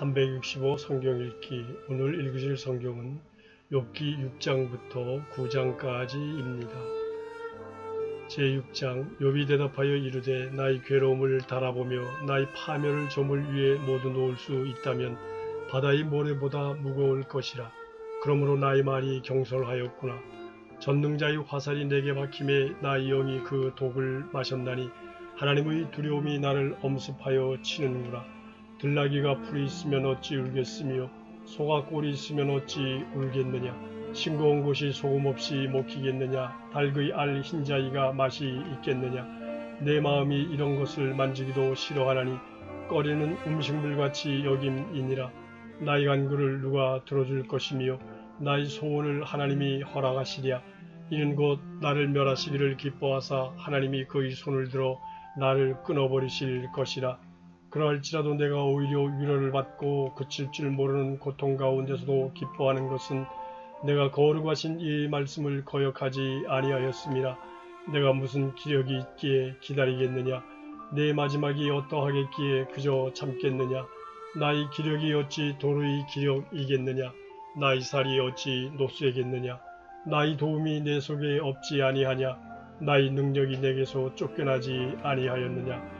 365 성경 읽기 오늘 읽으실 성경은 욥기 6장부터 9장까지입니다. 제6장 욥이 대답하여 이르되 나의 괴로움을 달아보며 나의 파멸을 조물 위에 모두 놓을 수 있다면 바다의 모래보다 무거울 것이라. 그러므로 나의 말이 경솔하였구나. 전능자의 화살이 내게 박힘에 나의 영이 그 독을 마셨나니 하나님의 두려움이 나를 엄습하여 치는구나. 들나귀가 풀이 있으면 어찌 울겠으며 소가 꼴이 있으면 어찌 울겠느냐? 싱거운 곳이 소금 없이 먹히겠느냐? 닭의 알 흰자위가 맛이 있겠느냐? 내 마음이 이런 것을 만지기도 싫어하나니 꺼리는 음식물같이 여김이니라. 나의 간구를 누가 들어줄 것이며 나의 소원을 하나님이 허락하시랴. 이는 곧 나를 멸하시기를 기뻐하사 하나님이 그의 손을 들어 나를 끊어버리실 것이라 그러할지라도 내가 오히려 위로를 받고 그칠 줄 모르는 고통 가운데서도 기뻐하는 것은 내가 거룩하신 이 말씀을 거역하지 아니하였습니다. 내가 무슨 기력이 있기에 기다리겠느냐? 내 마지막이 어떠하겠기에 그저 참겠느냐? 나의 기력이 어찌 도로의 기력이겠느냐? 나의 살이 어찌 노쇠겠느냐? 나의 도움이 내 속에 없지 아니하냐? 나의 능력이 내게서 쫓겨나지 아니하였느냐?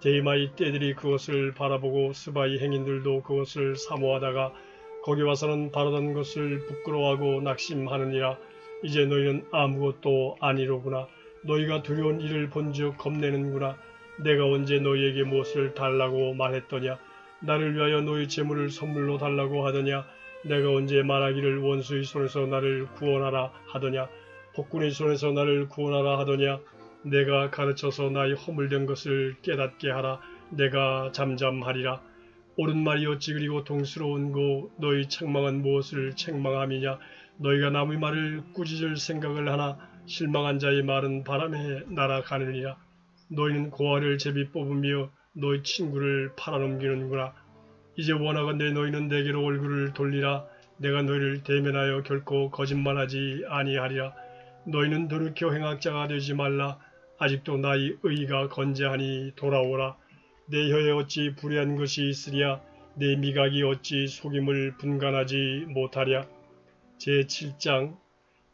대마의 떼들이 그것을 바라보고 스바의 행인들도 그것을 사모하다가 거기 와서는 바라던 것을 부끄러워하고 낙심하느니라. 이제 너희는 아무것도 아니로구나. 너희가 두려운 일을 본즉 겁내는구나. 내가 언제 너희에게 무엇을 달라고 말했더냐? 나를 위하여 너희 재물을 선물로 달라고 하더냐? 내가 언제 말하기를 원수의 손에서 나를 구원하라 하더냐? 폭군의 손에서 나를 구원하라 하더냐 내가 가르쳐서 나의 허물된 것을 깨닫게 하라. 내가 잠잠하리라. 옳은 말이 어찌 그리고 동스러운 고 너희 책망은 무엇을 책망함이냐. 너희가 남의 말을 꾸짖을 생각을 하나 실망한 자의 말은 바람에 날아가느니라. 너희는 고아를 제비 뽑으며 너희 친구를 팔아넘기는구나. 이제 원하건대 너희는 내게로 얼굴을 돌리라. 내가 너희를 대면하여 결코 거짓말하지 아니하리라. 너희는 돌이켜 행악자가 되지 말라. 아직도 나의 의가 건재하니 돌아오라. 내 혀에 어찌 불의한 것이 있으랴. 내 미각이 어찌 속임을 분간하지 못하랴. 제7장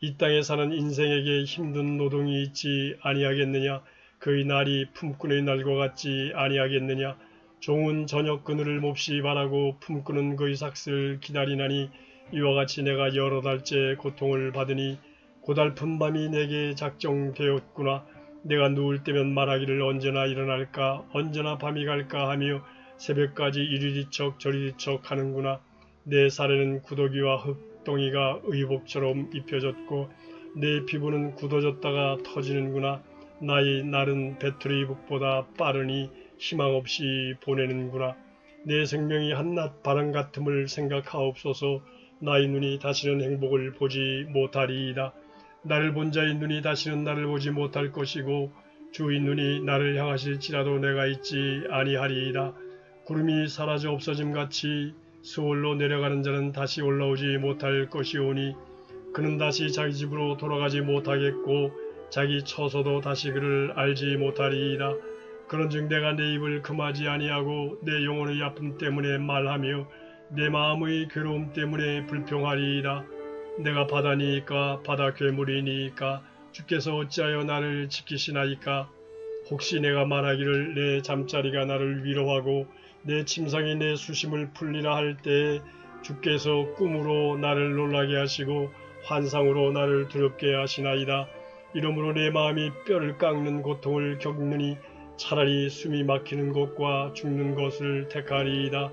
이 땅에 사는 인생에게 힘든 노동이 있지 아니하겠느냐. 그의 날이 품꾼의 날과 같지 아니하겠느냐. 종은 저녁 그늘을 몹시 바라고 품꾼은 그의 삭슬을 기다리나니 이와 같이 내가 여러 달째 고통을 받으니 고달픈 밤이 내게 작정되었구나. 내가 누울 때면 말하기를 언제나 일어날까 언제나 밤이 갈까 하며 새벽까지 이리리척 저리리척 하는구나. 내 살에는 구더기와 흙덩이가 의복처럼 입혀졌고 내 피부는 굳어졌다가 터지는구나. 나의 날은 배터리 북보다 빠르니 희망 없이 보내는구나. 내 생명이 한낱 바람 같음을 생각하옵소서 나의 눈이 다시는 행복을 보지 못하리이다. 나를 본 자의 눈이 다시는 나를 보지 못할 것이고 주의 눈이 나를 향하실지라도 내가 있지 아니하리이다. 구름이 사라져 없어짐 같이 수월로 내려가는 자는 다시 올라오지 못할 것이오니 그는 다시 자기 집으로 돌아가지 못하겠고 자기 처소도 다시 그를 알지 못하리이다. 그런즉 내가 내 입을 금하지 아니하고 내 영혼의 아픔 때문에 말하며 내 마음의 괴로움 때문에 불평하리이다. 내가 바다니까 바다 괴물이니까 주께서 어찌하여 나를 지키시나이까 혹시 내가 말하기를 내 잠자리가 나를 위로하고 내 침상이 내 수심을 풀리라 할 때에 주께서 꿈으로 나를 놀라게 하시고 환상으로 나를 두렵게 하시나이다. 이러므로 내 마음이 뼈를 깎는 고통을 겪느니 차라리 숨이 막히는 것과 죽는 것을 택하리이다.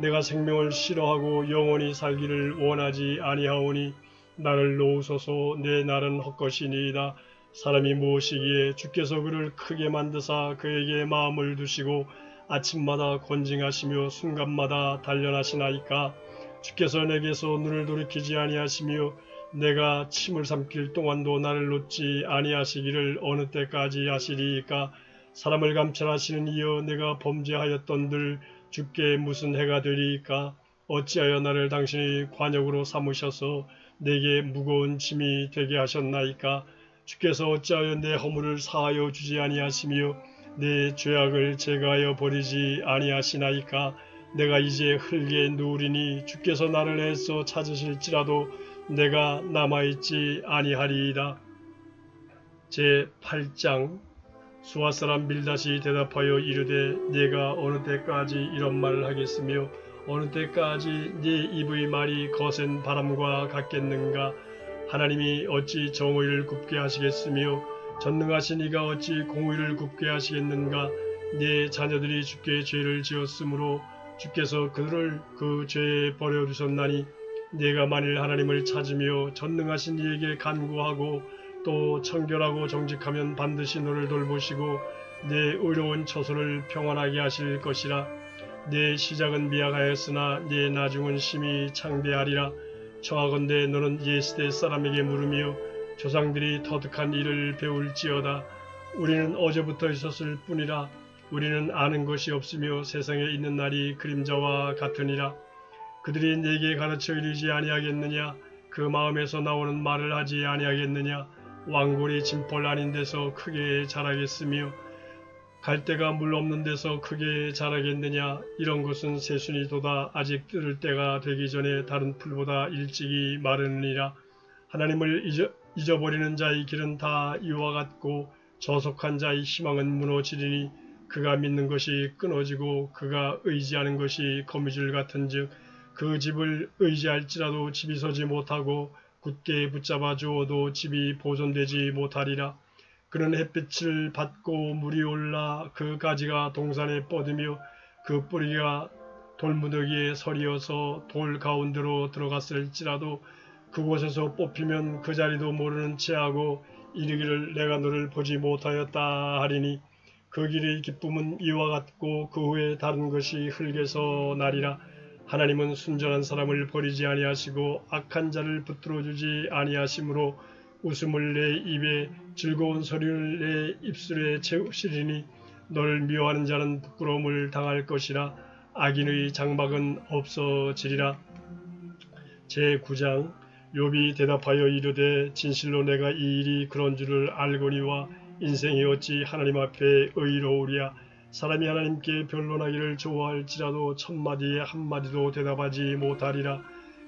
내가 생명을 싫어하고 영원히 살기를 원하지 아니하오니 나를 놓으소서. 내 날은 헛것이니이다. 사람이 무엇이기에 주께서 그를 크게 만드사 그에게 마음을 두시고 아침마다 권징하시며 순간마다 단련하시나이까? 주께서 내게서 눈을 돌이키지 아니하시며 내가 침을 삼킬 동안도 나를 놓지 아니하시기를 어느 때까지 하시리이까 사람을 감찰하시는 이여 내가 범죄하였던들 주께 무슨 해가 되리이까? 어찌하여 나를 당신이 관역으로 삼으셔서 내게 무거운 짐이 되게 하셨나이까? 주께서 어찌하여 내 허물을 사하여 주지 아니하시며 내 죄악을 제거하여 버리지 아니하시나이까? 내가 이제 흙에 누우리니 주께서 나를 애써 찾으실지라도 내가 남아있지 아니하리이다. 제 8장 수아 사람 빌다시 대답하여 이르되 내가 어느 때까지 이런 말을 하겠으며 어느 때까지 네 입의 말이 거센 바람과 같겠는가? 하나님이 어찌 정의를 굽게 하시겠으며 전능하신 이가 어찌 공의를 굽게 하시겠는가? 네 자녀들이 주께 죄를 지었으므로 주께서 그들을 그 죄에 버려두셨나니 네가 만일 하나님을 찾으며 전능하신 이에게 간구하고 또 청결하고 정직하면 반드시 너를 돌보시고 내 의로운 처소를 평안하게 하실 것이라. 내 시작은 미약하였으나 내 나중은 심히 창대하리라. 청하건대 너는 예시대 사람에게 물으며 조상들이 터득한 일을 배울지어다. 우리는 어제부터 있었을 뿐이라. 우리는 아는 것이 없으며 세상에 있는 날이 그림자와 같으니라. 그들이 내게 가르쳐 이르지 아니하겠느냐? 그 마음에서 나오는 말을 하지 아니하겠느냐 왕골이 짐벌 아닌 데서 크게 자라겠으며 갈대가 물 없는 데서 크게 자라겠느냐? 이런 것은 새순이도다. 아직 뜰 때가 되기 전에 다른 풀보다 일찍이 마르느니라. 하나님을 잊어, 잊어 버리는 자의 길은 다 이와 같고 저속한 자의 희망은 무너지리니 그가 믿는 것이 끊어지고 그가 의지하는 것이 거미줄 같은즉 그 집을 의지할지라도 집이 서지 못하고 굳게 붙잡아 주어도 집이 보존되지 못하리라. 그는 햇빛을 받고 물이 올라 그 가지가 동산에 뻗으며 그 뿌리가 돌무더기에 서리어서 돌 가운데로 들어갔을지라도 그곳에서 뽑히면 그 자리도 모르는 채하고 이르기를 내가 너를 보지 못하였다 하리니 그 길의 기쁨은 이와 같고 그 후에 다른 것이 흙에서 나리라 하나님은 순전한 사람을 버리지 아니하시고 악한 자를 붙들어 주지 아니하심으로 웃음을 내 입에 즐거운 소리를 내 입술에 채우시리니 너를 미워하는 자는 부끄러움을 당할 것이라 악인의 장막은 없어지리라. 제9장 욥이 대답하여 이르되 진실로 내가 이 일이 그런 줄을 알거니와 인생이 어찌 하나님 앞에 의로우랴 사람이 하나님께 변론하기를 좋아할지라도 첫마디에 한마디도 대답하지 못하리라.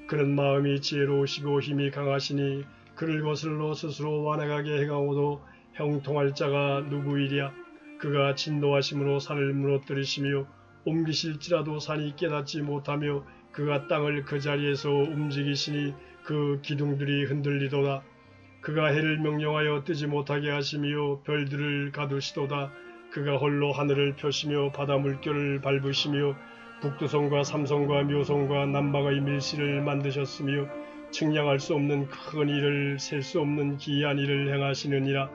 그는 마음이 지혜로우시고 힘이 강하시니 그를 거슬러 스스로 완악하게 행하고도 형통할 자가 누구이랴. 그가 진노하심으로 산을 무너뜨리시며 옮기실지라도 산이 깨닫지 못하며 그가 땅을 그 자리에서 움직이시니 그 기둥들이 흔들리도다. 그가 해를 명령하여 뜨지 못하게 하시며 별들을 가두시도다. 그가 홀로 하늘을 펴시며 바다 물결을 밟으시며 북두성과 삼성과 묘성과 남방의 밀실을 만드셨으며 측량할 수 없는 큰 일을 셀 수 없는 기이한 일을 행하시느니라.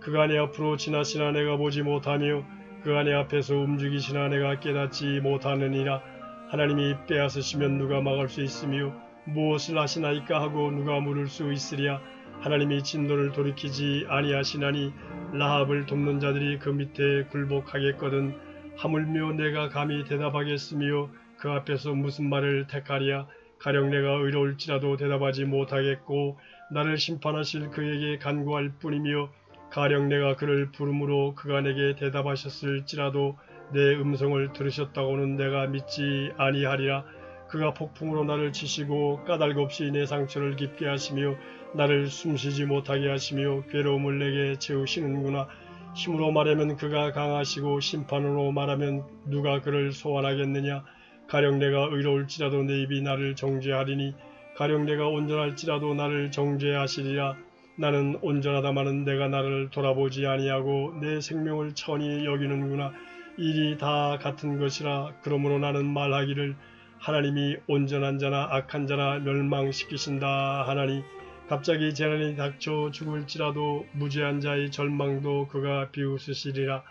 그가 내 앞으로 지나시나 내가 보지 못하며 그가 내 앞에서 움직이시나 내가 깨닫지 못하느니라. 하나님이 빼앗으시면 누가 막을 수 있으며 무엇을 하시나이까 하고 누가 물을 수 있으랴? 하나님이 진노를 돌이키지 아니하시나니 라합을 돕는 자들이 그 밑에 굴복하겠거든. 하물며 내가 감히 대답하겠으며 그 앞에서 무슨 말을 택하랴? 가령 내가 의로울지라도 대답하지 못하겠고 나를 심판하실 그에게 간구할 뿐이며 가령 내가 그를 부름으로 그가 내게 대답하셨을지라도 내 음성을 들으셨다고는 내가 믿지 아니하리라 그가 폭풍으로 나를 치시고 까닭 없이 내 상처를 깊게 하시며 나를 숨쉬지 못하게 하시며 괴로움을 내게 채우시는구나. 힘으로 말하면 그가 강하시고 심판으로 말하면 누가 그를 소환하겠느냐. 가령 내가 의로울지라도 내 입이 나를 정죄하리니 가령 내가 온전할지라도 나를 정죄하시리라. 나는 온전하다마는 내가 나를 돌아보지 아니하고 내 생명을 천히 여기는구나. 일이 다 같은 것이라 그러므로 나는 말하기를 하나님이 온전한 자나 악한 자나 멸망시키신다 하나니 갑자기 재난이 닥쳐 죽을지라도 무죄한 자의 절망도 그가 비웃으시리라.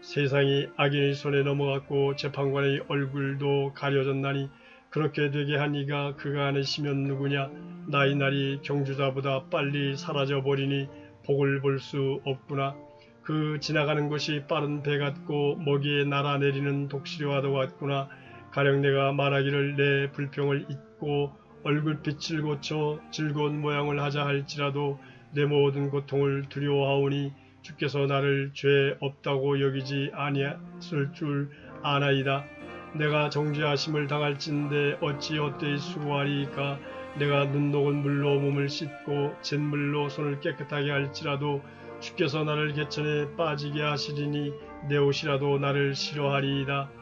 세상이 악인의 손에 넘어갔고 재판관의 얼굴도 가려졌나니 그렇게 되게 한 이가 그가 안에시면 누구냐? 나의 날이 경주자보다 빨리 사라져 버리니 복을 볼 수 없구나. 그 지나가는 것이 빠른 배 같고 먹이에 날아내리는 독수리와도 같구나 가령 내가 말하기를 내 불평을 잊고 얼굴빛을 고쳐 즐거운 모양을 하자 할지라도 내 모든 고통을 두려워하오니 주께서 나를 죄 없다고 여기지 아니했을 줄 아나이다. 내가 정죄하심을 당할진대 어찌 어때이 수고하리이까 내가 눈 녹은 물로 몸을 씻고 잿물로 손을 깨끗하게 할지라도 주께서 나를 개천에 빠지게 하시리니 내 옷이라도 나를 싫어하리이다.